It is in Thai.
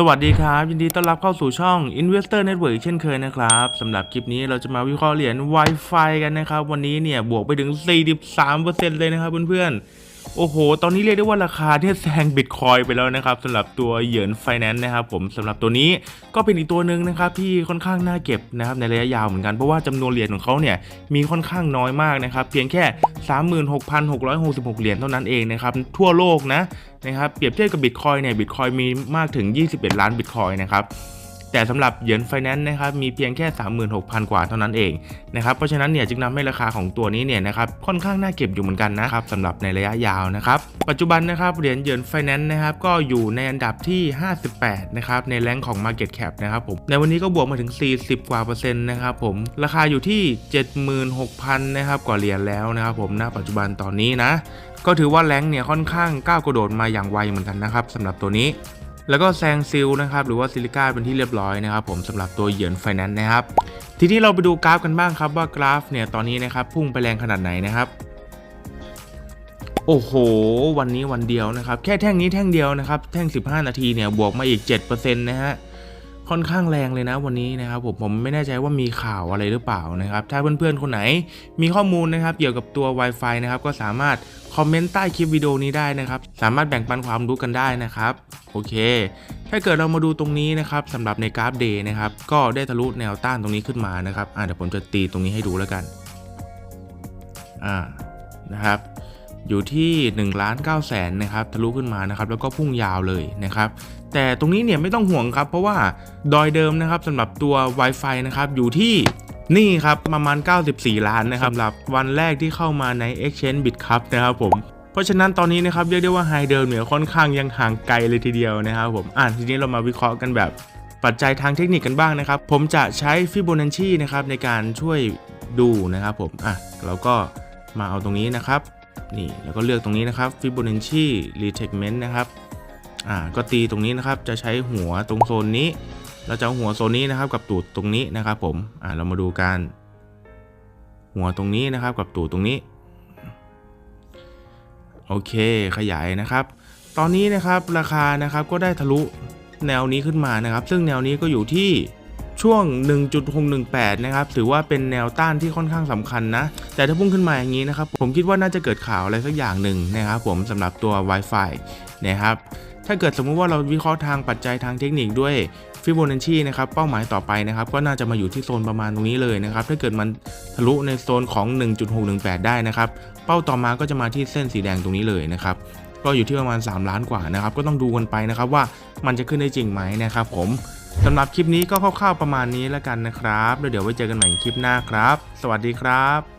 สวัสดีครับ ยินดีต้อนรับเข้าสู่ช่อง Investor Network เช่นเคยนะครับสำหรับคลิปนี้เราจะมาวิเคราะห์เหรียญ Wi-Fi กันนะครับ วันนี้เนี่ยบวกไปถึง 43%เลยนะครับเพื่อนๆ โอ้โห ตอนนี้เรียกได้ว่าราคาเนี่ยแซงบิตคอยไปแล้วนะครับสำหรับตัวเหยินไฟแนนซ์นะครับผมสำหรับตัวนี้ก็เป็นอีกตัวหนึ่งนะครับที่ค่อนข้างน่าเก็บนะครับในระยะยาวเหมือนกันเพราะว่าจำนวนเหรียญของเขาเนี่ยมีค่อนข้างน้อยมากนะครับเพียงแค่ 36,666 เหรียญเท่านั้นเองนะครับทั่วโลกนะนะครับเปรียบเทียบกับบิตคอยเนี่ยบิตคอยมีมากถึง 21 ล้านบิตคอยนะครับ แต่สำหรับเหรียญไฟแนนซ์นะครับมีเพียงแค่ 36,000 กว่าเท่านั้นเองนะครับเพราะฉะนั้นเนี่ยจึงนำให้ราคาของตัวนี้เนี่ยนะครับค่อนข้างน่าเก็บอยู่เหมือนกันนะครับสำหรับในระยะยาวนะครับปัจจุบันนะครับเหรียญเหรียญไฟแนนซ์นะครับก็อยู่ในอันดับที่ 58 นะครับในแรงของ Market Cap นะครับผมในวันนี้ก็บวกมาถึง 40 กว่าเปอร์เซ็นต์นะครับผมราคาอยู่ที่ 76,000นะครับกว่าเหรียญแล้วนะครับผมณปัจจุบันตอนนี้นะก็ถือว่าแรงเนี่ยค่อนข้างก้าวกระโดดมาอย่างไวเหมือนกันนะครับสำหรับตัวนี้ แล้วก็แซงซิลนะครับหรือว่าซิลิก้าเป็นที่เรียบร้อยนะครับผมสำหรับตัวเหยียนไฟแนนซ์นะครับ ทีนี้เราไปดูกราฟกันบ้างครับว่ากราฟเนี่ยตอนนี้นะครับพุ่งไปแรงขนาดไหนนะครับโอ้โห วันนี้วันเดียวนะครับ แค่แท่งนี้แท่งเดียวนะครับ แท่ง 15 นาทีเนี่ย บวกมาอีก 7%นะฮะ ค่อนข้างแรงเลยนะวันนี้นะครับผมผมไม่แน่ใจว่ามีข่าวอะไรหรือเปล่านะครับ ถ้าเพื่อนๆคนไหนมีข้อมูลนะครับ เกี่ยวกับตัว Wi-Fi นะครับก็สามารถคอมเมนต์ใต้คลิปวิดีโอนี้ได้นะครับ สามารถแบ่งปันความรู้กันได้นะครับ โอเค ถ้าเกิดเรามาดูตรงนี้นะครับสำหรับในกราฟเดย์นะครับก็ได้ทะลุแนวต้านตรงนี้ขึ้นมานะครับอ่าเดี๋ยวผมจะตีตรงนี้ให้ดูแล้วกันอ่านะครับ อยู่ที่1ล้าน9แสนนะครับทะลุขึ้นมานะครับแล้วก็พุ่งยาวเลยนะครับแต่ตรงนี้เนี่ยไม่ต้องห่วงครับ เพราะว่าดอยเดิมนะครับสำหรับตัว Wi-Fi นะครับอยู่ที่นี่ครับประมาณ 94 ล้านนะครับสำหรับวันแรกที่เข้ามาใน Exchange Bit Cup นะครับผมเพราะฉะนั้นตอนนี้นะครับเรียกได้ว่าไฮเดิมเนี่ยค่อนข้างยังห่างไกลเลยทีเดียวนะครับผมอ่านทีนี้เรามาวิเคราะห์กันแบบปัจจัยทางเทคนิคกันบ้างนะครับ ผมจะใช้ฟิโบนัชชีนะครับในการช่วยดูนะครับผมอะเราก็มาเอาตรงนี้นะครับ นี่แล้วก็เลือกตรงนี้นะครับฟิโบนัชชีรีเทคเมนต์นะครับอ่าก็ตีตรงนี้นะครับ จะใช้หัวตรงโซนนี้เราจะเอาหัวโซนนี้นะครับ กับตูดตรงนี้นะครับ ผมอ่าเรามาดูกัน หัวตรงนี้นะครับ กับตูดตรงนี้ โอเคขยายนะครับ ตอนนี้นะครับราคานะครับก็ได้ทะลุแนวนี้ขึ้นมานะครับ ซึ่งแนวนี้ก็อยู่ที่ ช่วง 1.618 นะครับ ถือว่าเป็นแนวต้านที่ค่อนข้างสำคัญนะ แต่ถ้าพุ่งขึ้นมาอย่างนี้นะครับ ผมคิดว่าน่าจะเกิดข่าวอะไรสักอย่างหนึ่งนะครับผมสำหรับตัว Wi-Fi นะครับ ถ้าเกิดสมมุติว่าเราวิเคราะห์ทางปัจจัยทางเทคนิคด้วยฟิโบนัชชีนะครับเป้าหมายต่อไปนะครับก็น่าจะมาอยู่ที่โซนประมาณตรงนี้เลยนะครับถ้าเกิดมันทะลุในโซนของ 1.618 ได้นะครับเป้าต่อมาก็จะมาที่เส้นสีแดงตรงนี้เลยนะครับก็อยู่ที่ประมาณ 3 ล้านกว่านะครับก็ต้องดูกันไปนะครับว่ามันจะขึ้นได้จริงไหมนะครับผม สำหรับคลิปนี้ก็คร่าวๆประมาณนี้แล้วกันนะครับแล้วเดี๋ยวไว้เจอกันใหม่คลิปหน้าครับ สวัสดีครับ